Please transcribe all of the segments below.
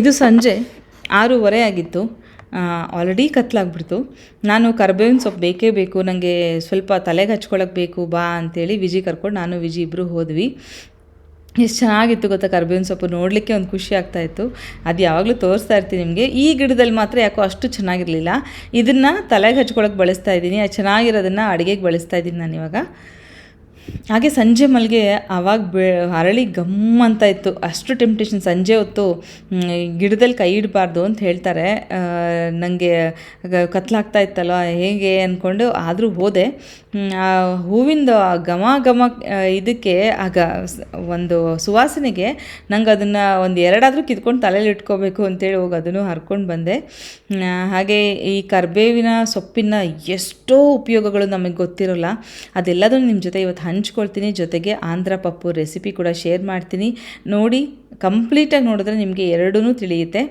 ಇದು ಸಂಜೆ ಆರೂವರೆ ಆಗಿತ್ತು. ಆಲ್ರೆಡಿ ಕತ್ಲಾಗ್ಬಿಡ್ತು. ನಾನು ಕರ್ಬೇವಿನ ಸೊಪ್ಪು ಬೇಕೇ ಬೇಕು ನನಗೆ ಸ್ವಲ್ಪ ತಲೆಗೆ ಹಚ್ಕೊಳಕ್ಕೆ ಬೇಕು, ಬಾ ಅಂತೇಳಿ ವಿಜಿ ಕರ್ಕೊಂಡು ನಾನು ವಿಜಿ ಇಬ್ಬರು ಹೋದ್ವಿ. ಎಷ್ಟು ಚೆನ್ನಾಗಿತ್ತು ಗೊತ್ತಾ ಕರ್ಬೇವಿನ ಸೊಪ್ಪು ನೋಡಲಿಕ್ಕೆ ಒಂದು ಖುಷಿ ಆಗ್ತಾ ಇತ್ತು. ಅದು ಯಾವಾಗಲೂ ತೋರಿಸ್ತಾ ಇರ್ತೀನಿ ನಿಮಗೆ. ಈ ಗಿಡದಲ್ಲಿ ಮಾತ್ರ ಯಾಕೋ ಅಷ್ಟು ಚೆನ್ನಾಗಿರಲಿಲ್ಲ. ಇದನ್ನು ತಲೆಗೆ ಹಚ್ಕೊಳಕ್ಕೆ ಬಳಸ್ತಾ ಇದ್ದೀನಿ. ಅದು ಚೆನ್ನಾಗಿರೋದನ್ನು ಅಡುಗೆಗೆ ಬಳಸ್ತಾ ಇದ್ದೀನಿ ನಾನು ಇವಾಗ. ಹಾಗೆ ಸಂಜೆ ಮಲ್ಲಿಗೆ ಆವಾಗ ಬೆ ಅರಳಿ ಗಮ್ ಅಂತ ಇತ್ತು. ಅಷ್ಟು ಟೆಂಪ್ಟೇಷನ್ ಸಂಜೆ ಹೊತ್ತು ಗಿಡದಲ್ಲಿ ಕೈ ಇಡಬಾರ್ದು ಅಂತ ಹೇಳ್ತಾರೆ. ನನಗೆ ಕತ್ಲಾಗ್ತಾ ಇತ್ತಲ್ಲ ಹೇಗೆ ಅಂದ್ಕೊಂಡು ಆದರೂ ಹೋದೆ. ಆ ಹೂವಿಂದು ಆ ಘಮ ಘಮ ಇದಕ್ಕೆ ಆಗ ಒಂದು ಸುವಾಸನೆಗೆ ನಂಗೆ ಅದನ್ನು ಒಂದು ಎರಡಾದರೂ ಕಿತ್ಕೊಂಡು ತಲೆಯಲ್ಲಿ ಇಟ್ಕೋಬೇಕು ಅಂತೇಳಿ ಹೋಗಿ ಅದನ್ನು ಹರ್ಕೊಂಡು ಬಂದೆ. ಹಾಗೆ ಈ ಕರ್ಬೇವಿನ ಸೊಪ್ಪಿನ ಎಷ್ಟೋ ಉಪಯೋಗಗಳು ನಮಗೆ ಗೊತ್ತಿರೋಲ್ಲ. ಅದೆಲ್ಲದನ್ನು ನಿಮ್ಮ ಜೊತೆ ಇವತ್ತು ಹಂಚ್ಕೊಳ್ತೀನಿ. ಜೊತೆಗೆ ಆಂಧ್ರ ಪಪ್ಪು ರೆಸಿಪಿ ಕೂಡ ಶೇರ್ ಮಾಡ್ತೀನಿ. ನೋಡಿ ಕಂಪ್ಲೀಟಾಗಿ ನೋಡಿದ್ರೆ ನಿಮಗೆ ಎರಡೂ ತಿಳಿಯುತ್ತೆ.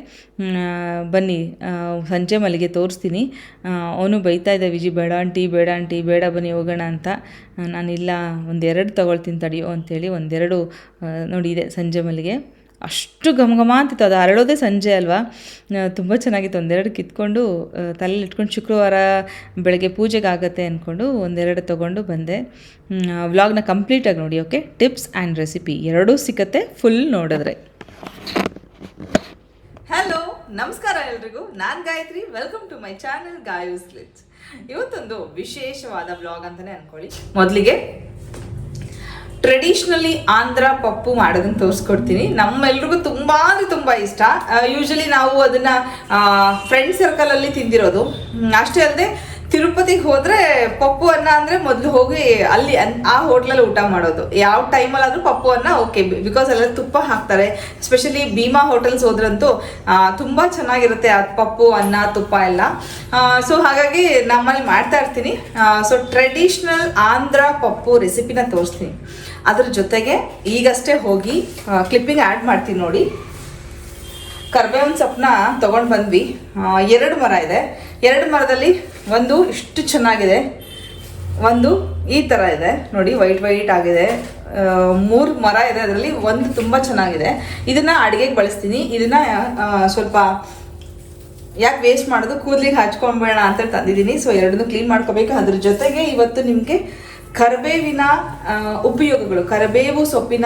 ಬನ್ನಿ ಸಂಜೆ ಮಲ್ಲಿಗೆ ತೋರಿಸ್ತೀನಿ. ಅವನು ಬೈತಾ ಇದ್ದ, ವಿಜಿ ಬೇಡ ಆಂಟಿ ಬೇಡ ಆಂಟಿ, ಬೇಡ ಬನ್ನಿ ಹೋಗೋಣ ಅಂತ ನಾನಿಲ್ಲ, ಒಂದೆರಡು ತೊಗೊಳ್ತೀನಿ ತಡಿಯೋ ಅಂಥೇಳಿ ಒಂದೆರಡು ನೋಡಿದೆ ಸಂಜೆ ಮಲ್ಲಿಗೆ. ಅಷ್ಟು ಘಮ ಅಂತಿತ್ತು, ಅದು ಅರಳೋದೇ ಸಂಜೆ ಅಲ್ವಾ? ತುಂಬ ಚೆನ್ನಾಗಿತ್ತು, ಒಂದೆರಡು ಕಿತ್ಕೊಂಡು ತಲೆಯಲ್ಲಿ ಇಟ್ಕೊಂಡು ಶುಕ್ರವಾರ ಬೆಳಗ್ಗೆ ಪೂಜೆಗೆ ಆಗುತ್ತೆ ಅಂದ್ಕೊಂಡು ಒಂದೆರಡು ತೊಗೊಂಡು ಬಂದೆ. ವ್ಲಾಗ್ನ ಕಂಪ್ಲೀಟಾಗಿ ನೋಡಿ, ಓಕೆ? ಟಿಪ್ಸ್ ಆ್ಯಂಡ್ ರೆಸಿಪಿ ಎರಡೂ ಸಿಕ್ಕತ್ತೆ ಫುಲ್ ನೋಡಿದ್ರೆ. ಹಲೋ ನಮಸ್ಕಾರ ಎಲ್ರಿಗೂ. ನಾನು Gayatri. Welcome to my channel Gayus ಲಿಚ್ ಇವತ್ತೊಂದು ವಿಶೇಷವಾದ ಬ್ಲಾಗ್ ಅಂತಾನೆ ಅನ್ಕೊಳ್ಳಿ. ಮೊದಲಿಗೆ ಟ್ರೆಡಿಷ್ನಲಿ ಆಂಧ್ರ ಪಪ್ಪು ಮಾಡೋದನ್ನ ತೋರಿಸ್ಕೊಡ್ತೀನಿ. ನಮ್ಮೆಲ್ರಿಗೂ ತುಂಬಾ ಅಂದ್ರೆ ತುಂಬಾ ಇಷ್ಟ. ಯೂಶಲಿ ನಾವು ಅದನ್ನ ಫ್ರೆಂಡ್ ಸರ್ಕಲ್ ಅಲ್ಲಿ ತಿಂದಿರೋದು. ಅಷ್ಟೇ ಅಲ್ಲದೆ ತಿರುಪತಿಗೆ ಹೋದ್ರೆ ಪಪ್ಪು ಅನ್ನ ಅಂದ್ರೆ ಮೊದಲು ಹೋಗಿ ಅಲ್ಲಿ ಆ ಹೋಟ್ಲಲ್ಲಿ ಊಟ ಮಾಡೋದು. ಯಾವ ಟೈಮಲ್ಲಾದ್ರೂ ಪಪ್ಪು ಅನ್ನ ಓಕೆ ಬಿಕಾಸ್ ಎಲ್ಲ ತುಪ್ಪ ಹಾಕ್ತಾರೆ. ಎಸ್ಪೆಷಲಿ ಭೀಮಾ ಹೋಟೆಲ್ಸ್ ಹೋದ್ರಂತೂ ತುಂಬಾ ಚೆನ್ನಾಗಿರುತ್ತೆ ಆ ಪಪ್ಪು, ಅನ್ನ, ತುಪ್ಪ ಎಲ್ಲ. ಸೊ ಹಾಗಾಗಿ ನಮ್ಮಲ್ಲಿ ಮಾಡ್ತಾ ಇರ್ತೀನಿ. ಸೊ ಟ್ರೆಡಿಷ್ನಲ್ ಆಂಧ್ರ ಪಪ್ಪು ರೆಸಿಪಿನ ತೋರಿಸ್ತೀನಿ. ಅದ್ರ ಜೊತೆಗೆ ಈಗಷ್ಟೇ ಹೋಗಿ ಕ್ಲಿಪ್ಪಿಂಗ್ ಆ್ಯಡ್ ಮಾಡ್ತೀನಿ ನೋಡಿ. ಕರ್ಬೇವಿನ ಸೊಪ್ಪನ್ನ ತೊಗೊಂಡು ಬಂದ್ವಿ. ಎರಡು ಮರ ಇದೆ. ಎರಡು ಮರದಲ್ಲಿ ಒಂದು ಇಷ್ಟು ಚೆನ್ನಾಗಿದೆ. ಒಂದು ಈ ಥರ ಇದೆ. ನೋಡಿ ವೈಟ್ ವೈಟ್ ಆಗಿದೆ. ಮೂರು ಮರ ಇದೆ ಅದರಲ್ಲಿ. ಒಂದು ತುಂಬ ಚೆನ್ನಾಗಿದೆ. ಇದನ್ನು ಅಡುಗೆಗೆ ಬಳಸ್ತೀನಿ. ಇದನ್ನು ಸ್ವಲ್ಪ ಯಾಕೆ ವೇಸ್ಟ್ ಮಾಡೋದು? ಕೂದಲಿಗೆ ಹಚ್ಕೊಂಬೇಡ ಅಂತ ತಂದಿದ್ದೀನಿ. ಸೊ ಎರಡನ್ನೂ ಕ್ಲೀನ್ ಮಾಡ್ಕೋಬೇಕು. ಅದ್ರ ಜೊತೆಗೆ ಇವತ್ತು ನಿಮಗೆ ಕರಿಬೇವಿನ ಉಪಯೋಗಗಳು. ಕರಿಬೇವು ಸೊಪ್ಪಿನ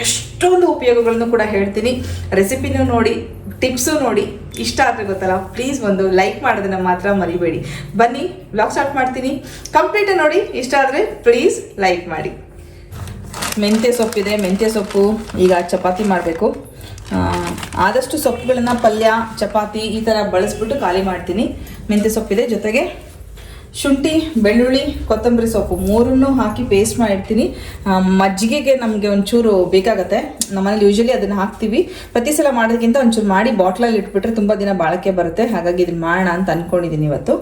ಎಷ್ಟೊಂದು ಉಪಯೋಗಗಳನ್ನು ಕೂಡ ಹೇಳ್ತೀನಿ. ರೆಸಿಪಿನೂ ನೋಡಿ. ಟಿಪ್ಸು ನೋಡಿ, ಇಷ್ಟ ಆದರೆ ಗೊತ್ತಲ್ಲ ಪ್ಲೀಸ್ ಒಂದು ಲೈಕ್ ಮಾಡೋದನ್ನ ಮಾತ್ರ ಮರಿಬೇಡಿ. ಬನ್ನಿ ಬ್ಲಾಗ್ ಸ್ಟಾರ್ಟ್ ಮಾಡ್ತೀನಿ. ಕಂಪ್ಲೀಟ್ ನೋಡಿ, ಇಷ್ಟ ಆದರೆ ಪ್ಲೀಸ್ ಲೈಕ್ ಮಾಡಿ. ಮೆಂತ್ಯ ಸೊಪ್ಪಿದೆ, ಮೆಂತ್ಯ ಸೊಪ್ಪು, ಈಗ ಚಪಾತಿ ಮಾಡಬೇಕು. ಆದಷ್ಟು ಸೊಪ್ಪುಗಳನ್ನ ಪಲ್ಯ, ಚಪಾತಿ ಈ ಥರ ಬಳಸ್ಬಿಟ್ಟು ಖಾಲಿ ಮಾಡ್ತೀನಿ. ಮೆಂತ್ಯ ಸೊಪ್ಪಿದೆ ಜೊತೆಗೆ ಶುಂಠಿ, ಬೆಳ್ಳುಳ್ಳಿ, ಕೊತ್ತಂಬರಿ ಸೊಪ್ಪು ಮೂರನ್ನು ಹಾಕಿ ಪೇಸ್ಟ್ ಮಾಡಿರ್ತೀನಿ. ಮಜ್ಜಿಗೆಗೆ ನಮಗೆ ಒಂಚೂರು ಬೇಕಾಗತ್ತೆ. ನಮ್ಮನೇಲಿ ಯೂಶಲಿ ಅದನ್ನು ಹಾಕ್ತೀವಿ. ಪ್ರತಿ ಸಲ ಮಾಡೋದಕ್ಕಿಂತ ಒಂಚೂರು ಮಾಡಿ ಬಾಟ್ಲಲ್ಲಿ ಇಟ್ಬಿಟ್ರೆ ತುಂಬ ದಿನ ಬಾಳಕೆ ಬರುತ್ತೆ. ಹಾಗಾಗಿ ಇದನ್ನು ಮಾಡೋಣ ಅಂತ ಅಂದ್ಕೊಂಡಿದ್ದೀನಿ ಇವತ್ತು.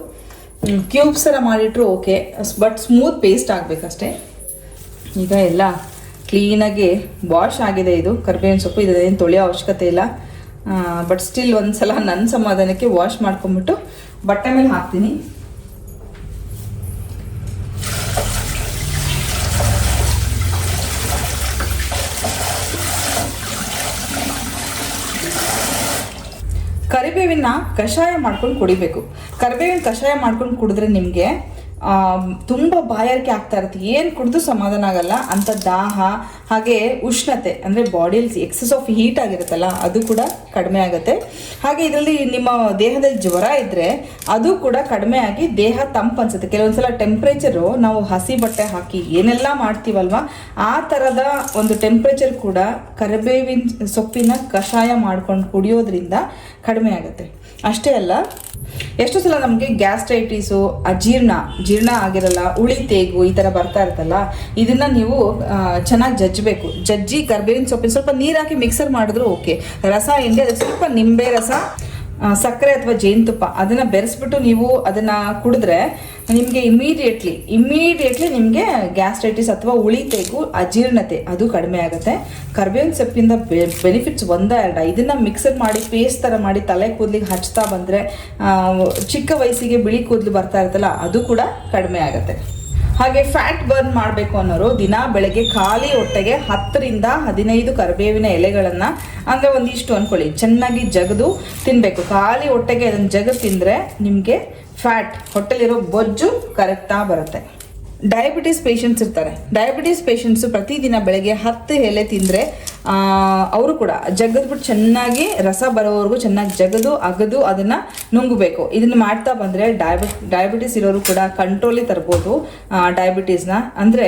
ಕ್ಯೂಬ್ಸ್ ಎಲ್ಲ ಮಾಡಿಟ್ರು ಓಕೆ ಬಟ್ ಸ್ಮೂತ್ ಪೇಸ್ಟ್ ಆಗಬೇಕಷ್ಟೇ. ಈಗ ಎಲ್ಲ ಕ್ಲೀನಾಗಿ ವಾಶ್ ಆಗಿದೆ ಇದು. ಕರ್ಬೇವಿನ ಸೊಪ್ಪು ಇದೇನು ತೊಳೆಯೋ ಅವಶ್ಯಕತೆ ಇಲ್ಲ. ಬಟ್ ಸ್ಟಿಲ್ ಒಂದು ಸಲ ನನ್ನ ಸಮಾಧಾನಕ್ಕೆ ವಾಶ್ ಮಾಡ್ಕೊಂಬಿಟ್ಟು ಬಟ್ಟೆ ಮೇಲೆ ಹಾಕ್ತೀನಿ. ಕರಿಬೇವಿನ ಕಷಾಯ ಮಾಡ್ಕೊಂಡು ಕುಡಿಬೇಕು. ಕರಿಬೇವಿನ ಕಷಾಯ ಮಾಡ್ಕೊಂಡು ಕುಡಿದ್ರೆ ನಿಮಗೆ ತುಂಬ ಬಾಯಾರಿಕೆ ಆಗ್ತಾ ಇರುತ್ತೆ. ಏನು ಕುಡಿದು ಸಮಾಧಾನ ಆಗಲ್ಲ. ಅಂತ ದಾಹ, ಹಾಗೆ ಉಷ್ಣತೆ, ಅಂದರೆ ಬಾಡಿಯಲ್ಲಿ ಎಕ್ಸಸ್ ಆಫ್ ಹೀಟ್ ಆಗಿರುತ್ತಲ್ಲ, ಅದು ಕೂಡ ಕಡಿಮೆ ಆಗುತ್ತೆ. ಹಾಗೆ ಇದರಲ್ಲಿ ನಿಮ್ಮ ದೇಹದಲ್ಲಿ ಜ್ವರ ಇದ್ದರೆ ಅದು ಕೂಡ ಕಡಿಮೆ ಆಗಿ ದೇಹ ತಂಪು ಅನ್ಸುತ್ತೆ. ಕೆಲವೊಂದ್ಸಲ ಟೆಂಪ್ರೇಚರು ನಾವು ಹಸಿ ಬಟ್ಟೆ ಹಾಕಿ ಏನೆಲ್ಲ ಮಾಡ್ತೀವಲ್ವ, ಆ ಥರದ ಒಂದು ಟೆಂಪ್ರೇಚರ್ ಕೂಡ ಕರಿಬೇವಿನ ಸೊಪ್ಪಿನ ಕಷಾಯ ಮಾಡ್ಕೊಂಡು ಕುಡಿಯೋದ್ರಿಂದ ಕಡಿಮೆ ಆಗುತ್ತೆ. ಅಷ್ಟೇ ಅಲ್ಲ ಎಷ್ಟು ಸಲ ನಮಗೆ ಗ್ಯಾಸ್ಟ್ರೈಟಿಸು ಅಜೀರ್ಣ ಜೀರ್ಣ ಆಗಿರಲ್ಲ ಉಳಿ ತೇಗು ಈ ಥರ ಬರ್ತಾ ಇರುತ್ತಲ್ಲ, ಇದನ್ನ ನೀವು ಚೆನ್ನಾಗಿ ಜಜ್ಜಬೇಕು. ಜಜ್ಜಿ ಕರ್ಬೇವಿನ ಸೊಪ್ಪಿನ ಸ್ವಲ್ಪ ನೀರು ಹಾಕಿ ಮಿಕ್ಸರ್ ಮಾಡಿದ್ರು ಓಕೆ ರಸ ಹಿಂಡಿ ಅದಕ್ಕೆ ಸ್ವಲ್ಪ ನಿಂಬೆ ರಸ ಸಕ್ಕರೆ ಅಥವಾ ಜೇನುತುಪ್ಪ, ಅದನ್ನು ಬೆರೆಸ್ಬಿಟ್ಟು ನೀವು ಅದನ್ನು ಕುಡಿದ್ರೆ ನಿಮಗೆ ಇಮಿಡಿಯೇಟ್ಲಿ ಇಮಿಡಿಯೇಟ್ಲಿ ನಿಮಗೆ ಗ್ಯಾಸ್ಟ್ರೈಟಿಸ್ ಅಥವಾ ಉಳಿತೇಕು ಅಜೀರ್ಣತೆ ಅದು ಕಡಿಮೆ ಆಗುತ್ತೆ. ಕರ್ಬೇವಿನ ಸೊಪ್ಪಿಂದ ಬೆನಿಫಿಟ್ಸ್ ಒಂದ ಎರಡ. ಇದನ್ನು ಮಿಕ್ಸರ್ ಮಾಡಿ ಪೇಸ್ಟ್ ಥರ ಮಾಡಿ ತಲೆ ಕೂದಲಿಗೆ ಹಚ್ತಾ ಬಂದರೆ ಚಿಕ್ಕ ವಯಸ್ಸಿಗೆ ಬಿಳಿ ಕೂದಲು ಬರ್ತಾ ಇರುತ್ತಲ್ಲ, ಅದು ಕೂಡ ಕಡಿಮೆ ಆಗುತ್ತೆ. ಹಾಗೆ ಫ್ಯಾಟ್ ಬರ್ನ್ ಮಾಡಬೇಕು ಅನ್ನೋರು ದಿನ ಬೆಳಗ್ಗೆ ಖಾಲಿ ಹೊಟ್ಟೆಗೆ ಹತ್ತರಿಂದ ಹದಿನೈದು ಕರಿಬೇವಿನ ಎಲೆಗಳನ್ನು ಅಂದರೆ ಒಂದಿಷ್ಟು ಅಂದ್ಕೊಳ್ಳಿ ಚೆನ್ನಾಗಿ ಜಗದು ತಿನ್ನಬೇಕು ಖಾಲಿ ಹೊಟ್ಟೆಗೆ ಅದನ್ನು ಜಗದು ತಿಂದರೆ ನಿಮಗೆ ಫ್ಯಾಟ್ ಹೊಟ್ಟೆಲಿರೋ ಬೊಜ್ಜು ಕರೆಕ್ಟಾಗಿ ಬರುತ್ತೆ. ಡಯಾಬಿಟಿಸ್ ಪೇಷಂಟ್ಸ್ ಇರ್ತಾರೆ. ಡಯಾಬಿಟಿಸ್ ಪೇಷಂಟ್ಸು ಪ್ರತಿದಿನ ಬೆಳಗ್ಗೆ ಹತ್ತು ಎಲೆ ತಿಂದರೆ ಅವರು ಕೂಡ ಜಗದ್ಬಿಟ್ಟು ಚೆನ್ನಾಗಿ ರಸ ಬರೋವರೆಗೂ ಚೆನ್ನಾಗಿ ಜಗದು, ಅಗದು, ಅದನ್ನು ನುಂಗಬೇಕು. ಇದನ್ನು ಮಾಡ್ತಾ ಬಂದರೆ ಡಯಾಬಿ ಡಯಾಬಿಟಿಸ್ ಇರೋರು ಕೂಡ ಕಂಟ್ರೋಲಿಗೆ ತರ್ಬೋದು ಡಯಾಬಿಟೀಸ್ನ ಅಂದರೆ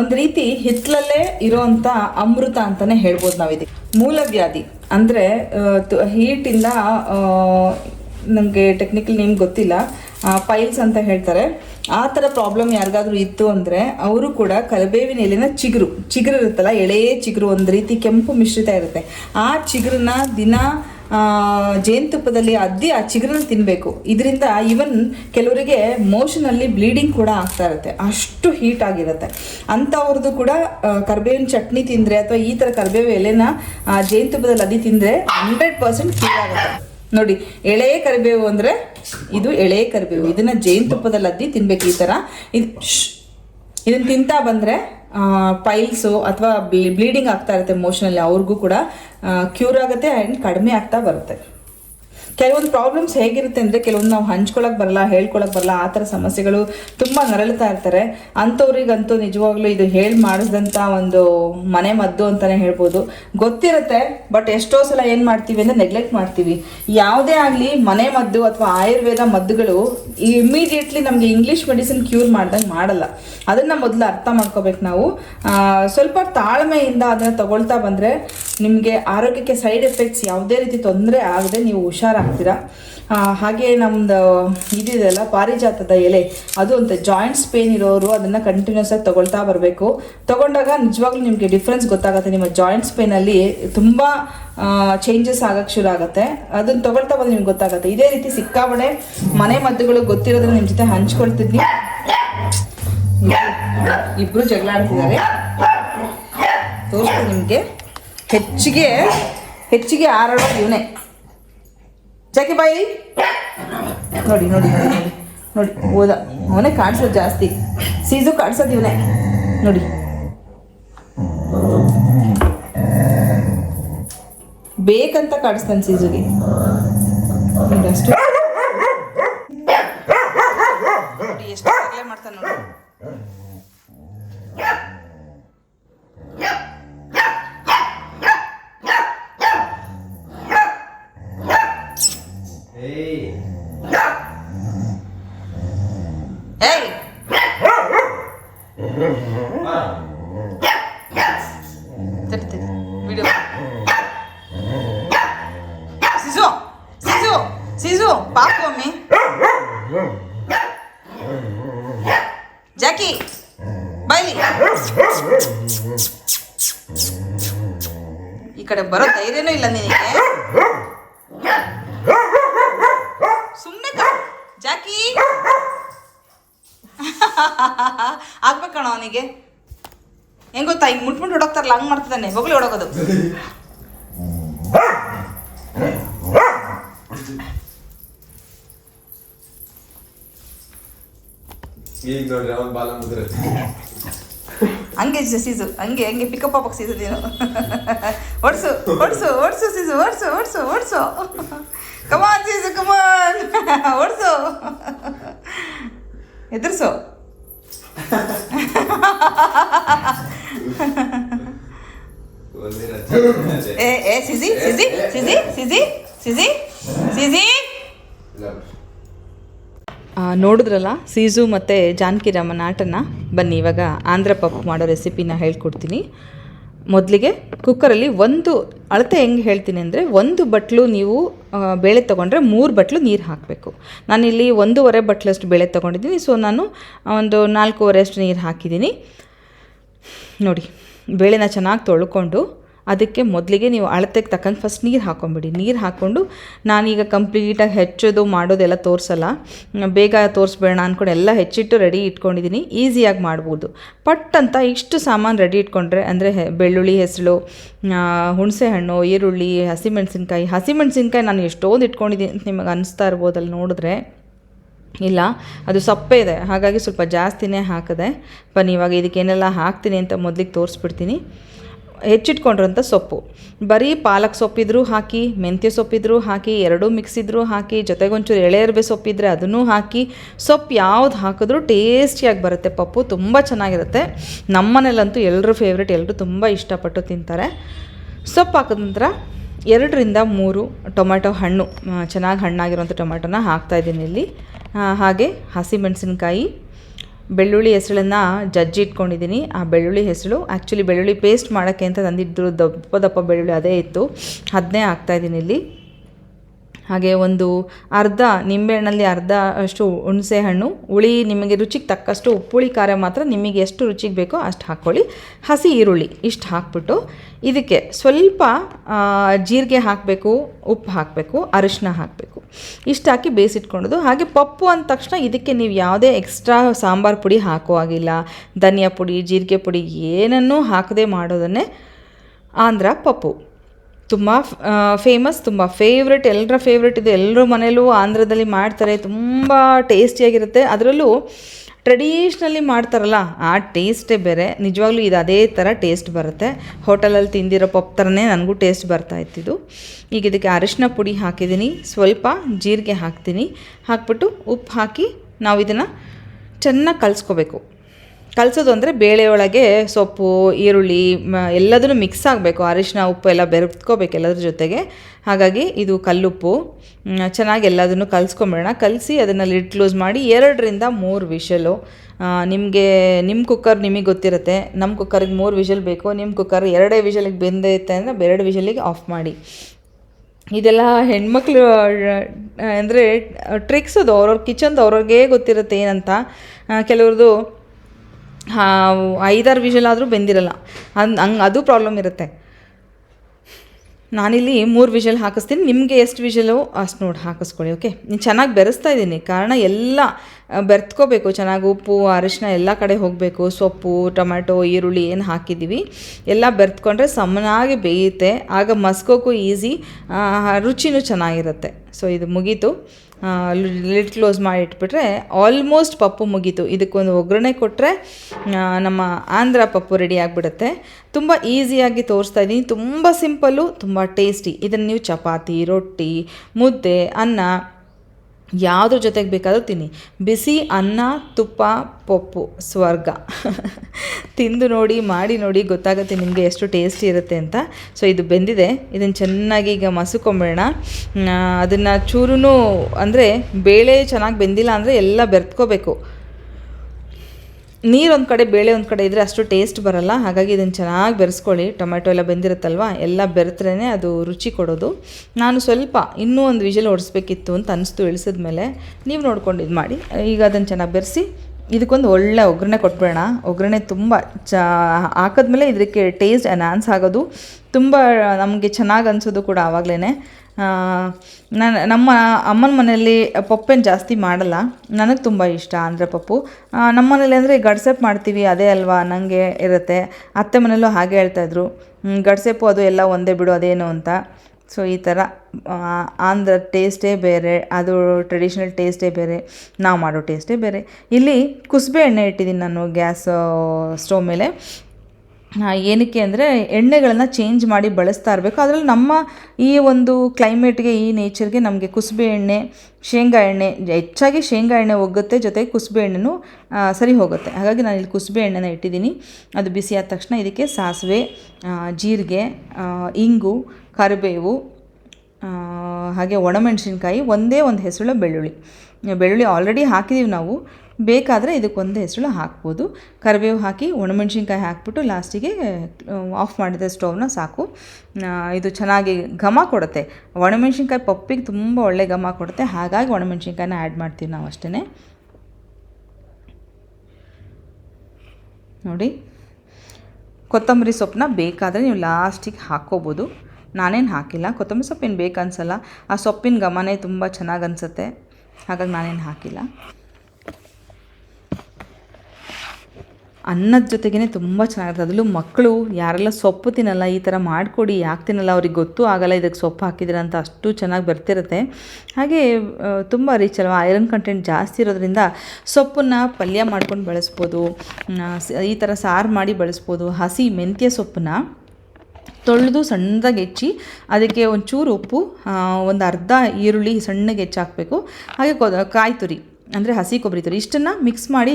ಒಂದು ರೀತಿ ಹಿತ್ತಲಲ್ಲೇ ಇರೋವಂಥ ಅಮೃತ ಅಂತಲೇ ಹೇಳ್ಬೋದು ನಾವು ಇದಕ್ಕೆ ಮೂಲವ್ಯಾಧಿ ಅಂದರೆ ಹೀಟಿಂದ ನನಗೆ ಟೆಕ್ನಿಕಲ್ ನೇಮ್ ಗೊತ್ತಿಲ್ಲ. ಫೈಲ್ಸ್ ಅಂತ ಹೇಳ್ತಾರೆ. ಆ ಥರ ಪ್ರಾಬ್ಲಮ್ ಯಾರಿಗಾದ್ರೂ ಇತ್ತು ಅಂದರೆ ಅವರು ಕೂಡ ಕರಿಬೇವಿನ ಎಲೆನ ಚಿಗುರು ಚಿಗುರು ಇರುತ್ತಲ್ಲ, ಎಳೆ ಚಿಗುರು, ಒಂದು ರೀತಿ ಕೆಂಪು ಮಿಶ್ರಿತ ಇರುತ್ತೆ. ಆ ಚಿಗುರನ್ನ ದಿನ ಜೇನುತುಪ್ಪದಲ್ಲಿ ಅದ್ದಿ ಆ ಚಿಗುರನ್ನ ತಿನ್ನಬೇಕು ಇದರಿಂದ ಈವನ್ ಕೆಲವರಿಗೆ ಮೋಷನಲ್ಲಿ ಬ್ಲೀಡಿಂಗ್ ಕೂಡ ಆಗ್ತಾ ಇರುತ್ತೆ. ಅಷ್ಟು ಹೀಟ್ ಆಗಿರುತ್ತೆ. ಅಂಥವ್ರದ್ದು ಕೂಡ ಕರ್ಬೇವಿನ ಚಟ್ನಿ ತಿಂದರೆ ಅಥವಾ ಈ ಥರ ಕರಿಬೇವು ಎಲೆನ ಜೇನುತುಪ್ಪದಲ್ಲಿ ಅದಿ ತಿಂದರೆ ಹಂಡ್ರೆಡ್ ಪರ್ಸೆಂಟ್ ಕ್ಯೂರ್ ಆಗುತ್ತೆ. ನೋಡಿ ಎಳೆ ಕರಿಬೇವು ಅಂದರೆ ಇದು ಎಳೆ ಕರಿಬೇವು. ಇದನ್ನ ಜೇನುತುಪ್ಪದಲ್ಲಿ ಅದ್ದಿ ತಿನ್ಬೇಕು ಈ ಥರ ಇದು ಇದನ್ನು ತಿಂತಾ ಬಂದರೆ ಪೈಲ್ಸು ಅಥವಾ ಬ್ಲೀಡಿಂಗ್ ಆಗ್ತಾ ಇರುತ್ತೆ ಮೋಷನಲ್ಲಿ, ಅವ್ರಿಗೂ ಕೂಡ ಕ್ಯೂರ್ ಆಗುತ್ತೆ ಆ್ಯಂಡ್ ಕಡಿಮೆ ಆಗ್ತಾ ಬರುತ್ತೆ. ಕೆಲವೊಂದು ಪ್ರಾಬ್ಲಮ್ಸ್ ಹೇಗಿರುತ್ತೆ ಅಂದರೆ ಕೆಲವೊಂದು ನಾವು ಹಂಚ್ಕೊಳಕ್ಕೆ ಬರಲ್ಲ ಹೇಳ್ಕೊಳಕ್ಕೆ ಬರಲ್ಲ, ಆ ಥರ ಸಮಸ್ಯೆಗಳು ತುಂಬ ನರಳುತ್ತಾ ಇರ್ತಾರೆ. ಅಂಥವ್ರಿಗಂತೂ ನಿಜವಾಗ್ಲೂ ಇದು ಹೇಳಿ ಮಾಡಿಸಿದಂಥ ಒಂದು ಮನೆ ಮದ್ದು ಅಂತಲೇ ಹೇಳ್ಬೋದು. ಗೊತ್ತಿರುತ್ತೆ ಬಟ್ ಎಷ್ಟೋ ಸಲ ಏನು ಮಾಡ್ತೀವಿ ಅಂದರೆ ನೆಗ್ಲೆಕ್ಟ್ ಮಾಡ್ತೀವಿ. ಯಾವುದೇ ಆಗಲಿ ಮನೆ ಮದ್ದು ಅಥವಾ ಆಯುರ್ವೇದ ಮದ್ದುಗಳು ಇಮಿಡಿಯೇಟ್ಲಿ ನಮಗೆ ಇಂಗ್ಲೀಷ್ ಮೆಡಿಸಿನ್ ಕ್ಯೂರ್ ಮಾಡ್ದಂಗೆ ಮಾಡಲ್ಲ. ಅದನ್ನು ಮೊದಲು ಅರ್ಥ ಮಾಡ್ಕೋಬೇಕು ನಾವು. ಸ್ವಲ್ಪ ತಾಳ್ಮೆಯಿಂದ ಅದನ್ನು ತಗೊಳ್ತಾ ಬಂದರೆ ನಿಮಗೆ ಆರೋಗ್ಯಕ್ಕೆ ಸೈಡ್ ಎಫೆಕ್ಟ್ಸ್ ಯಾವುದೇ ರೀತಿ ತೊಂದರೆ ಆಗದೆ ನೀವು ಹುಷಾರಾಗ್ತೀರಾ ಆ, ಹಾಗೆ ನಮ್ಮದು ಇದಿದೆಯಲ್ಲ ಪಾರಿಜಾತದ ಎಲೆ. ಅದು ಅಂತ ಜಾಯಿಂಟ್ಸ್ ಪೇನ್ ಇರೋರು ಅದನ್ನು ಕಂಟಿನ್ಯೂಸ್ ಆಗಿ ತಗೊಳ್ತಾ ಬರಬೇಕು. ತಗೊಂಡಾಗ ನಿಜವಾಗ್ಲೂ ನಿಮಗೆ ಡಿಫ್ರೆನ್ಸ್ ಗೊತ್ತಾಗುತ್ತೆ. ನಿಮ್ಮ ಜಾಯಿಂಟ್ಸ್ ಪೇನಲ್ಲಿ ತುಂಬ ಚೇಂಜಸ್ ಆಗಕ್ಕೆ ಶುರು ಆಗುತ್ತೆ. ಅದನ್ನ ತಗೊಳ್ತಾ ಬಂದ್ರೆ ನಿಮ್ಗೆ ಗೊತ್ತಾಗುತ್ತೆ. ಇದೇ ರೀತಿ ಸಿಕ್ಕಾಬಡೆ ಮನೆ ಮದ್ದುಗಳು ಗೊತ್ತಿರೋದನ್ನ ನಿಮ್ಮ ಜೊತೆ ಹಂಚ್ಕೊಳ್ತಿದ್ವಿ ಇಬ್ರು ಜಗಳ ಆಡ್ತಿದ್ದಾರೆ. ತೋರಿಸ್ತೀನಿ ನಿಮಗೆ. ಹೆಚ್ಚಿಗೆ ಹೆಚ್ಚಿಗೆ ಆರಾಡೋದು ಇವನೇ. ಜಾಕಿ ಬಾಯಿ. ನೋಡಿ ನೋಡಿ ನೋಡಿ ನೋಡಿ. ಓದ. ಅವನೇ ಕಾಡ್ಸೋದು ಜಾಸ್ತಿ. ಸೀಸು ಕಾಡ್ಸೋದು ಇವನೇ. ನೋಡಿ. ಬೇಕಂತ ಕಾಡಿಸ್ತಾನೆ ಸೀಸುಗೆ. ಅಷ್ಟು ನೋಡಿ ಎಷ್ಟು ತರಲೆ ಮಾಡ್ತಾನೆ ನೋಡಿ ಏಯ್ ತರ್ತೀನಿ ವಿಡಿಯೋ ಸಿಸು ಸಿಸು ಸಿಸು ಪಾಪು ಅಮ್ಮಿ ಜಾಕಿ ಬೈಲಿ ಈ ಕಡೆ ಬರೋ ಧೈರ್ಯನೂ ಇಲ್ಲ ನಿನಗೆ. ಸುಮ್ಮನೆ ಜಾಕಿ. ಆಗ್ಬೇಕಣ ಅವನಿಗೆ. ಹೆಂಗ್ ಗೊತ್ತಾ? ಹಿಂಗ್ ಮುಟ್ಬಿಟ್ಟು ಹೊಡೋಗ್ತಾರಲ್ಲ ಹಂಗ್ ಮಾಡ್ತಿದ್ದಾನೆ. ಹೋಗ್ಲಿ ಹೊಡೋಗೋದು ಈಗ ನೋಡ್ರಿ, ಅವನ್ ಬಾಲ ಮುದ್ರತ್ತೆ ಹಂಗೆ ಸೀಸು ಹಂಗೆ ಹಂಗೆ ಪಿಕಪ್ ಅಪ್ ಸೀಸು ನೀನು ಓಡಿಸು ಓಡಿಸು ಓಡಿಸು ಸೀಸು ಓಡಿಸು ಓಡಿಸು ಓಡಿಸು. ಕಮಾನ್ ಸೀಸು ಕಮಾನ್ ಓಡಿಸು. ಎದುರ್ಸು. ಏ ಏ CG CG CG CG CG CG ನೋಡಿದ್ರಲ್ಲ? ಸೀಸು ಮತ್ತು ಜಾನಕಿ ರಾಮನ ಆಟನ? ಬನ್ನಿ, ಇವಾಗ ಆಂಧ್ರ ಪಪ್ಪು ಮಾಡೋ ರೆಸಿಪಿನ ಹೇಳ್ಕೊಡ್ತೀನಿ. ಮೊದಲಿಗೆ ಕುಕ್ಕರಲ್ಲಿ ಒಂದು ಅಳತೆ ಹೆಂಗೆ ಹೇಳ್ತೀನಿ ಅಂದರೆ ಒಂದು ಬಟ್ಲು ನೀವು ಬೇಳೆ ತೊಗೊಂಡ್ರೆ ಮೂರು ಬಟ್ಲು ನೀರು ಹಾಕಬೇಕು. ನಾನಿಲ್ಲಿ ಒಂದೂವರೆ ಬಟ್ಲಷ್ಟು ಬೇಳೆ ತೊಗೊಂಡಿದ್ದೀನಿ. ಸೊ, ನಾನು ಒಂದು ನಾಲ್ಕೂವರೆ ಅಷ್ಟು ನೀರು ಹಾಕಿದ್ದೀನಿ. ನೋಡಿ, ಬೇಳೆನ ಚೆನ್ನಾಗಿ ತೊಳ್ಕೊಂಡು ಅದಕ್ಕೆ ಮೊದಲಿಗೆ ನೀವು ಅಳತೆಗೆ ತಕ್ಕಂಗೆ ಫಸ್ಟ್ ನೀರು ಹಾಕೊಂಬಿಡಿ. ನೀರು ಹಾಕ್ಕೊಂಡು ನಾನೀಗ ಕಂಪ್ಲೀಟಾಗಿ ಹೆಚ್ಚೋದು ಮಾಡೋದೆಲ್ಲ ತೋರಿಸಲ್ಲ. ಬೇಗ ತೋರಿಸ್ಬೇಡ ಅಂದ್ಕೊಂಡು ಎಲ್ಲ ಹೆಚ್ಚಿಟ್ಟು ರೆಡಿ ಇಟ್ಕೊಂಡಿದ್ದೀನಿ ಈಸಿಯಾಗಿ ಮಾಡ್ಬೋದು. ಪಟ್ ಅಂತ ಇಷ್ಟು ಸಾಮಾನು ರೆಡಿ ಇಟ್ಕೊಂಡ್ರೆ ಅಂದರೆ ಬೆಳ್ಳುಳ್ಳಿ ಹೆಸರು ಹುಣಸೆಹಣ್ಣು, ಈರುಳ್ಳಿ, ಹಸಿಮೆಣಸಿನ್ಕಾಯಿ. ಹಸಿಮೆಣಸಿನ್ಕಾಯಿ ನಾನು ಎಷ್ಟೊಂದು ಇಟ್ಕೊಂಡಿದ್ದೀನಿ ಅಂತ ನಿಮಗೆ ಅನಿಸ್ತಾ ಇರ್ಬೋದಲ್ಲಿ ನೋಡಿದ್ರೆ. ಇಲ್ಲ, ಅದು ಸಪ್ಪೆ ಇದೆ. ಹಾಗಾಗಿ ಸ್ವಲ್ಪ ಜಾಸ್ತಿನೇ ಹಾಕಿದೆ ಬನ್ನಿ, ಇವಾಗ ಇದಕ್ಕೇನೆಲ್ಲ ಹಾಕ್ತೀನಿ ಅಂತ ಮೊದಲಿಗೆ ತೋರಿಸ್ಬಿಡ್ತೀನಿ. ಹೆಚ್ಚಿಟ್ಕೊಂಡಿರೋಂಥ ಸೊಪ್ಪು. ಬರೀ ಪಾಲಕ್ ಸೊಪ್ಪಿದ್ರೂ ಹಾಕಿ, ಮೆಂತ್ಯ ಸೊಪ್ಪಿದ್ರೂ ಹಾಕಿ, ಎರಡೂ ಮಿಕ್ಸ್ ಇದ್ರೂ ಹಾಕಿ, ಜೊತೆಗೊಂಚೂರು ಎಳೆಯರ್ಬೆ ಸೊಪ್ಪಿದ್ರೆ ಅದನ್ನು ಹಾಕಿ, ಸೊಪ್ಪು ಯಾವ್ದು ಹಾಕಿದ್ರೂ ಟೇಸ್ಟಿಯಾಗಿ ಬರುತ್ತೆ ಪಪ್ಪು, ತುಂಬ ಚೆನ್ನಾಗಿರುತ್ತೆ. ನಮ್ಮನೇಲಂತೂ ಎಲ್ಲರೂ ಫೇವ್ರೇಟ್ ಎಲ್ಲರೂ ತುಂಬ ಇಷ್ಟಪಟ್ಟು ತಿಂತಾರೆ. ಸೊಪ್ಪು ಹಾಕಿದ ನಂತರ ಎರಡರಿಂದ ಮೂರು ಟೊಮೆಟೊ ಹಣ್ಣು ಚೆನ್ನಾಗಿ ಹಣ್ಣಾಗಿರೋಂಥ ಹಾಕ್ತಾ ಹಾಕ್ತಾಯಿದ್ದೀನಿ ಇಲ್ಲಿ. ಹಾಗೆ ಹಸಿಮೆಣಸಿನ್ಕಾಯಿ ಬೆಳ್ಳುಳ್ಳಿ ಹೆಸಳನ್ನು ಜಜ್ಜಿ ಇಟ್ಕೊಂಡಿದ್ದೀನಿ. ಆ ಬೆಳ್ಳುಳ್ಳಿ ಹೆಸಳು ಆ್ಯಕ್ಚುಲಿ ಬೆಳ್ಳುಳ್ಳಿ ಪೇಸ್ಟ್ ಮಾಡೋಕ್ಕೆ ಅಂತ ತಂದಿದ್ದು ದಪ್ಪ ದಪ್ಪ ಬೆಳ್ಳುಳ್ಳಿ ಅದೇ ಇತ್ತು. ಅದನ್ನೇ ಹಾಕ್ತಾಯಿದ್ದೀನಿ ಇಲ್ಲಿ. ಹಾಗೆ ಒಂದು ಅರ್ಧ ನಿಂಬೆಹಣ್ಣಲ್ಲಿ ಅರ್ಧ ಅಷ್ಟು ಹುಣಸೆ ಹಣ್ಣು, ಹುಳಿ ನಿಮಗೆ ರುಚಿಗೆ ತಕ್ಕಷ್ಟು ಉಪ್ಪುಳಿ ಖಾರ ಮಾತ್ರ ನಿಮಗೆ ಎಷ್ಟು ರುಚಿಗೆ ಬೇಕೋ ಅಷ್ಟು ಹಾಕ್ಕೊಳ್ಳಿ. ಹಸಿ ಈರುಳ್ಳಿ ಇಷ್ಟು ಹಾಕ್ಬಿಟ್ಟು ಇದಕ್ಕೆ ಸ್ವಲ್ಪ ಜೀರಿಗೆ ಹಾಕಬೇಕು, ಉಪ್ಪು ಹಾಕಬೇಕು ಅರಿಶಿನ ಹಾಕಬೇಕು. ಇಷ್ಟು ಹಾಕಿ ಬೇಯಿಸಿಟ್ಕೊಂಡು ಹಾಗೆ ಪಪ್ಪು ಅಂದ ತಕ್ಷಣ ಇದಕ್ಕೆ ನೀವು ಯಾವುದೇ ಎಕ್ಸ್ಟ್ರಾ ಸಾಂಬಾರು ಪುಡಿ ಹಾಕೋ ಆಗಿಲ್ಲ ಧನಿಯಾ ಪುಡಿ, ಜೀರಿಗೆ ಪುಡಿ ಏನನ್ನೂ ಹಾಕದೆ ಮಾಡೋದನ್ನೇ ಆಂಧ್ರ ಪಪ್ಪು. ತುಂಬ ಫೇಮಸ್ ತುಂಬ ಫೇವ್ರೆಟ್ ಎಲ್ಲರ ಫೇವ್ರೆಟ್ ಇದು ಎಲ್ಲರ ಮನೇಲೂ ಆಂಧ್ರದಲ್ಲಿ ಮಾಡ್ತಾರೆ. ತುಂಬ ಟೇಸ್ಟಿಯಾಗಿರುತ್ತೆ ಅದರಲ್ಲೂ ಟ್ರೆಡಿಷ್ನಲಿ ಮಾಡ್ತಾರಲ್ಲ, ಆ ಟೇಸ್ಟೇ ಬೇರೆ. ನಿಜವಾಗ್ಲೂ ಇದು ಅದೇ ಥರ ಟೇಸ್ಟ್ ಬರುತ್ತೆ. ಹೋಟೆಲಲ್ಲಿ ತಿಂದಿರೋ ಪಪ್ ಥರನೇ ನನಗೂ ಟೇಸ್ಟ್ ಬರ್ತಾ ಇತ್ತಿದ್ದು ಈಗ ಇದಕ್ಕೆ ಅರಿಶಿನ ಪುಡಿ ಹಾಕಿದ್ದೀನಿ. ಸ್ವಲ್ಪ ಜೀರಿಗೆ ಹಾಕ್ತೀನಿ. ಹಾಕ್ಬಿಟ್ಟು ಉಪ್ಪು ಹಾಕಿ ನಾವು ಇದನ್ನು ಚೆನ್ನಾಗಿ ಕಲಿಸ್ಕೋಬೇಕು. ಕಲಸೋದು ಅಂದರೆ ಬೇಳೆಯೊಳಗೆ ಸೊಪ್ಪು, ಈರುಳ್ಳಿ ಎಲ್ಲದನ್ನು ಮಿಕ್ಸ್ ಆಗಬೇಕು. ಅರಿಶಿನ, ಉಪ್ಪು ಎಲ್ಲ ಬೆರೆತ್ಕೋಬೇಕು ಎಲ್ಲದ್ರ ಜೊತೆಗೆ. ಹಾಗಾಗಿ ಇದು ಕಲ್ಲುಪ್ಪು. ಚೆನ್ನಾಗಿ ಎಲ್ಲದನ್ನು ಕಲಿಸ್ಕೊಂಬಿಡೋಣ. ಕಲಸಿ ಅದನ್ನು ಲಿಡ್ ಕ್ಲೋಸ್ ಮಾಡಿ ಎರಡರಿಂದ ಮೂರು ವಿಷಲು. ನಿಮಗೆ ನಿಮ್ಮ ಕುಕ್ಕರ್ ನಿಮಗೆ ಗೊತ್ತಿರುತ್ತೆ. ನಮ್ಮ ಕುಕ್ಕರಿಗೆ ಮೂರು ವಿಷಲ್ ಬೇಕು. ನಿಮ್ಮ ಕುಕ್ಕರ್ ಎರಡೇ ವಿಷಲಿಗೆ ಬೆಂದೈತೆ ಅಂದರೆ ಎರಡು ವಿಷಲಿಗೆ ಆಫ್ ಮಾಡಿ. ಇದೆಲ್ಲ ಹೆಣ್ಮಕ್ಳು ಅಂದರೆ ಟ್ರಿಕ್ಸ್ ಅದು. ಅವ್ರವ್ರ ಕಿಚನ್ದು ಅವ್ರವ್ರಿಗೆ ಗೊತ್ತಿರುತ್ತೆ ಏನಂತ. ಕೆಲವ್ರದ್ದು ಐದಾರು ವಿಷಲ್ ಆದರೂ ಬೆಂದಿರಲ್ಲ. ಅದು ಹಂಗೆ ಅದು ಪ್ರಾಬ್ಲಮ್ ಇರುತ್ತೆ. ನಾನಿಲ್ಲಿ ಮೂರು ವಿಷಲ್ ಹಾಕಿಸ್ತೀನಿ. ನಿಮಗೆ ಎಷ್ಟು ವಿಷಲು ಅಷ್ಟು ನೋಡಿ, ಹಾಕಿಸ್ಕೊಳ್ಳಿ ಓಕೆ ನೀನು ಚೆನ್ನಾಗಿ ಬೆರೆಸ್ತಾ ಇದ್ದೀನಿ ಕಾರಣ ಎಲ್ಲ ಬೆರೆತ್ಕೋಬೇಕು. ಚೆನ್ನಾಗಿ ಉಪ್ಪು ಅರಿಶಿನ ಎಲ್ಲ ಕಡೆ ಹೋಗಬೇಕು. ಸೊಪ್ಪು, ಟೊಮ್ಯಾಟೊ, ಈರುಳ್ಳಿ ಏನು ಹಾಕಿದ್ದೀವಿ. ಎಲ್ಲ ಬೆರ್ತ್ಕೊಂಡ್ರೆ ಸಮನಾಗಿ ಬೇಯುತ್ತೆ. ಆಗ ಮಸ್ಕೋಕ್ಕೂ ಈಸಿ ರುಚಿನೂ ಚೆನ್ನಾಗಿರುತ್ತೆ. ಸೊ ಇದು ಮುಗೀತು. ಲಿಡ್ ಕ್ಲೋಸ್ ಮಾಡಿ ಇಟ್ಬಿಟ್ರೆ ಆಲ್ಮೋಸ್ಟ್ ಪಪ್ಪು ಮುಗೀತು. ಇದಕ್ಕೊಂದು ಒಗ್ಗರಣೆ ಕೊಟ್ಟರೆ ನಮ್ಮ ಆಂಧ್ರ ಪಪ್ಪು ರೆಡಿ ಆಗಿಬಿಡುತ್ತೆ. ತುಂಬ ಈಸಿಯಾಗಿ ತೋರಿಸ್ತಾ ಇದ್ದೀನಿ ತುಂಬ ಸಿಂಪಲ್ಲು ತುಂಬ ಟೇಸ್ಟಿ ಇದನ್ನು ನೀವು ಚಪಾತಿ, ರೊಟ್ಟಿ, ಮುದ್ದೆ, ಅನ್ನ ಯಾವುದ್ರ ಜೊತೆಗೆ ಬೇಕಾದರೂ ತಿನ್ನಿ. ಬಿಸಿ ಅನ್ನ, ತುಪ್ಪ, ಪಪ್ಪು, ಸ್ವರ್ಗ. ತಿಂದು ನೋಡಿ, ಮಾಡಿ ನೋಡಿ ಗೊತ್ತಾಗುತ್ತೆ ನಿಮಗೆ ಎಷ್ಟು ಟೇಸ್ಟಿ ಇರುತ್ತೆ ಅಂತ. ಸೊ ಇದು ಬೆಂದಿದೆ. ಇದನ್ನು ಚೆನ್ನಾಗಿ ಈಗ ಮಸುಕೊಂಬಿಡೋಣ. ಅದನ್ನು ಚೂರು ಅಂದರೆ ಬೇಳೆ ಚೆನ್ನಾಗಿ ಬೆಂದಿಲ್ಲ ಅಂದರೆ ಎಲ್ಲ ಬೆರ್ತ್ಕೋಬೇಕು. ನೀರು ಒಂದು ಕಡೆ, ಬೇಳೆ ಒಂದು ಕಡೆ ಇದ್ದರೆ ಅಷ್ಟು ಟೇಸ್ಟ್ ಬರಲ್ಲ. ಹಾಗಾಗಿ ಇದನ್ನು ಚೆನ್ನಾಗಿ ಬೆರೆಸ್ಕೊಳ್ಳಿ. ಟೊಮೆಟೊ ಎಲ್ಲ ಬೆಂದಿರುತ್ತಲ್ವ? ಎಲ್ಲ ಬೆರೆತ್ರೇ ಅದು ರುಚಿ ಕೊಡೋದು. ನಾನು ಸ್ವಲ್ಪ, ಇನ್ನೂ ಒಂದು ವಿಷಲ್ ಹೊಡಿಸ್ಬೇಕಿತ್ತು ಅಂತ ಅನಿಸ್ತು ಇಳಿಸಿದ್ಮೇಲೆ. ನೀವು ನೋಡ್ಕೊಂಡು ಇದು ಮಾಡಿ ಈಗ ಅದನ್ನು ಚೆನ್ನಾಗಿ ಬೆರೆಸಿ ಇದಕ್ಕೊಂದು ಒಳ್ಳೆ ಒಗ್ಗರಣೆ ಕೊಟ್ಬಿಡೋಣ. ಒಗ್ಗರಣೆ ತುಂಬ ಚ, ಹಾಕಿದ್ಮೇಲೆ ಇದಕ್ಕೆ ಟೇಸ್ಟ್ ಎನ್ಹಾನ್ಸ್ ಆಗೋದು. ತುಂಬ ನಮಗೆ ಚೆನ್ನಾಗಿ ಅನಿಸೋದು ಕೂಡ ಆವಾಗಲೇ ನಾನು, ನಮ್ಮ ಅಮ್ಮನ ಮನೆಯಲ್ಲಿ ಪಪ್ಪೇನು ಜಾಸ್ತಿ ಮಾಡಲ್ಲ. ನನಗೆ ತುಂಬ ಇಷ್ಟ ಅಂದರೆ ಪಪ್ಪು. ನಮ್ಮ ಮನೇಲಿ ಅಂದರೆ ಗಡ್ಸೆಪ್ ಮಾಡ್ತೀವಿ, ಅದೇ ಅಲ್ವಾ ನನಗೆ ಇರುತ್ತೆ. ಅತ್ತೆ ಮನೆಯಲ್ಲೂ ಹಾಗೆ ಹೇಳ್ತಾಯಿದ್ರು ಗಡ್ಸೆಪ್ಪು ಅದು ಎಲ್ಲ ಒಂದೇ ಬಿಡು, ಅದೇನು ಅಂತ. ಸೊ ಈ ಥರ ಆಂಧ್ರ ಟೇಸ್ಟೇ ಬೇರೆ, ಅದು ಟ್ರೆಡಿಷ್ನಲ್ ಟೇಸ್ಟೇ ಬೇರೆ, ನಾವು ಮಾಡೋ ಟೇಸ್ಟೇ ಬೇರೆ. ಇಲ್ಲಿ ಕುಸುಬೆ ಎಣ್ಣೆ ಇಟ್ಟಿದ್ದೀನಿ ನಾನು ಗ್ಯಾಸ್ ಸ್ಟವ್ ಮೇಲೆ. ಏನಕ್ಕೆ ಅಂದರೆ ಎಣ್ಣೆಗಳನ್ನು ಚೇಂಜ್ ಮಾಡಿ ಬಳಸ್ತಾ ಇರಬೇಕು. ಅದರಲ್ಲಿ ನಮ್ಮ ಈ ಒಂದು ಕ್ಲೈಮೇಟ್ಗೆ ಈ ನೇಚರ್ಗೆ ನಮಗೆ ಕುಸುಬೆ ಎಣ್ಣೆ, ಶೇಂಗಾ ಎಣ್ಣೆ, ಹೆಚ್ಚಾಗಿ ಶೇಂಗಾ ಎಣ್ಣೆ ಒಗ್ಗುತ್ತೆ, ಜೊತೆಗೆ ಕುಸುಬೆ ಎಣ್ಣೆನೂ ಸರಿ ಹೋಗುತ್ತೆ. ಹಾಗಾಗಿ ನಾನು ಇಲ್ಲಿ ಕುಸುಬೆ ಎಣ್ಣೆನ ಇಟ್ಟಿದ್ದೀನಿ ಅದು ಬಿಸಿ ಆದ ತಕ್ಷಣ ಇದಕ್ಕೆ ಸಾಸಿವೆ ಜೀರಿಗೆ ಇಂಗು ಕರಿಬೇವು ಹಾಗೆ ಒಣಮೆಣಸಿನ್ಕಾಯಿ, ಒಂದೇ ಒಂದು ಹೆಸಳು ಬೆಳ್ಳುಳ್ಳಿ. ಬೆಳ್ಳುಳ್ಳಿ ಆಲ್ರೆಡಿ ಹಾಕಿದ್ದೀವಿ ನಾವು. ಬೇಕಾದರೆ ಇದಕ್ಕೊಂದು ಹೆಸರು ಹಾಕ್ಬೋದು. ಕರಿಬೇವು ಹಾಕಿ, ಒಣಮೆಣಸಿನ್ಕಾಯಿ ಹಾಕ್ಬಿಟ್ಟು ಲಾಸ್ಟಿಗೆ ಆಫ್ ಮಾಡಿದ ಸ್ಟವ್ನ ಸಾಕು. ಇದು ಚೆನ್ನಾಗಿ ಘಮ ಕೊಡುತ್ತೆ. ಒಣಮೆಣಸಿನ್ಕಾಯಿ ಪಪ್ಪಿಗೆ ತುಂಬ ಒಳ್ಳೆ ಘಮ ಕೊಡುತ್ತೆ. ಹಾಗಾಗಿ ಒಣಮೆಣಸಿನ್ಕಾಯಿನ ಆ್ಯಡ್ ಮಾಡ್ತೀವಿ ನಾವು ಅಷ್ಟೇ ನೋಡಿ. ಕೊತ್ತಂಬರಿ ಸೊಪ್ಪನ್ನ ಬೇಕಾದರೆ ನೀವು ಲಾಸ್ಟಿಗೆ ಹಾಕ್ಕೋಬೋದು. ನಾನೇನು ಹಾಕಿಲ್ಲ. ಕೊತ್ತಂಬರಿ ಸೊಪ್ಪಿನ ಬೇಕು ಅನ್ಸಲ್ಲ. ಆ ಸೊಪ್ಪಿನ ಘಮನೇ ತುಂಬ ಚೆನ್ನಾಗಿ ಅನಿಸುತ್ತೆ. ಹಾಗಾಗಿ ನಾನೇನು ಹಾಕಿಲ್ಲ. ಅನ್ನದ ಜೊತೆಗೇ ತುಂಬ ಚೆನ್ನಾಗಿರುತ್ತೆ. ಅದರಲ್ಲೂ ಮಕ್ಕಳು ಯಾರೆಲ್ಲ ಸೊಪ್ಪು ತಿನ್ನಲ್ಲ, ಈ ಥರ ಮಾಡಿಕೊಡಿ, ಯಾಕೆ ತಿನ್ನಲ್ಲ ಅವ್ರಿಗೆ ಗೊತ್ತೂ ಆಗಲ್ಲ ಇದಕ್ಕೆ ಸೊಪ್ಪು ಹಾಕಿದ್ದೀರ ಅಂತ ಅಷ್ಟು ಚೆನ್ನಾಗಿ ಬರ್ತಿರುತ್ತೆ. ಹಾಗೆ ತುಂಬ ರಿಚ್ ಅಲ್ವಾ? ಐರನ್ ಕಂಟೆಂಟ್ ಜಾಸ್ತಿ ಇರೋದ್ರಿಂದ ಸೊಪ್ಪನ್ನು ಪಲ್ಯ ಮಾಡ್ಕೊಂಡು ಬಳಸ್ಬೋದು. ಈ ಥರ ಸಾರು ಮಾಡಿ ಬಳಸ್ಬೋದು. ಹಸಿ ಮೆಂತ್ಯ ಸೊಪ್ಪನ್ನ ತೊಳೆದು ಸಣ್ಣದಾಗಿ ಹೆಚ್ಚಿ ಅದಕ್ಕೆ ಒಂಚೂರು ಉಪ್ಪು ಒಂದು ಅರ್ಧ ಈರುಳ್ಳಿ ಸಣ್ಣಗೆ ಹೆಚ್ಚಾಕಬೇಕು ಹಾಗೆ ಕೊ, ಕಾಯಿ ತುರಿ, ಅಂದರೆ ಹಸಿ ಕೊಬ್ಬರಿ ತುರಿ, ಇಷ್ಟನ್ನು ಮಿಕ್ಸ್ ಮಾಡಿ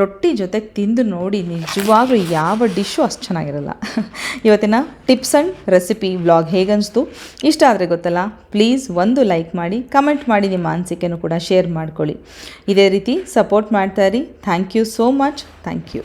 ರೊಟ್ಟಿ ಜೊತೆಗೆ ತಿಂದು ನೋಡಿ ನಿಜವಾಗ್ಲೂ ಯಾವ ಡಿಶ್ಶು ಅಷ್ಟು ಚೆನ್ನಾಗಿರಲ್ಲ. ಇವತ್ತಿನ ಟಿಪ್ಸ್ ಆ್ಯಂಡ್ ರೆಸಿಪಿ ವ್ಲಾಗ್ ಹೇಗನ್ನಿಸ್ತು ಇಷ್ಟ ಆದರೆ ಗೊತ್ತಲ್ಲ ಪ್ಲೀಸ್ ಒಂದು ಲೈಕ್ ಮಾಡಿ ಕಮೆಂಟ್ ಮಾಡಿ ನಿಮ್ಮ ಅನಿಸಿಕೆನೂ ಕೂಡ ಶೇರ್ ಮಾಡ್ಕೊಳ್ಳಿ. ಇದೇ ರೀತಿ ಸಪೋರ್ಟ್ ಮಾಡ್ತಾ ಇರಿ. Thank you so much thank you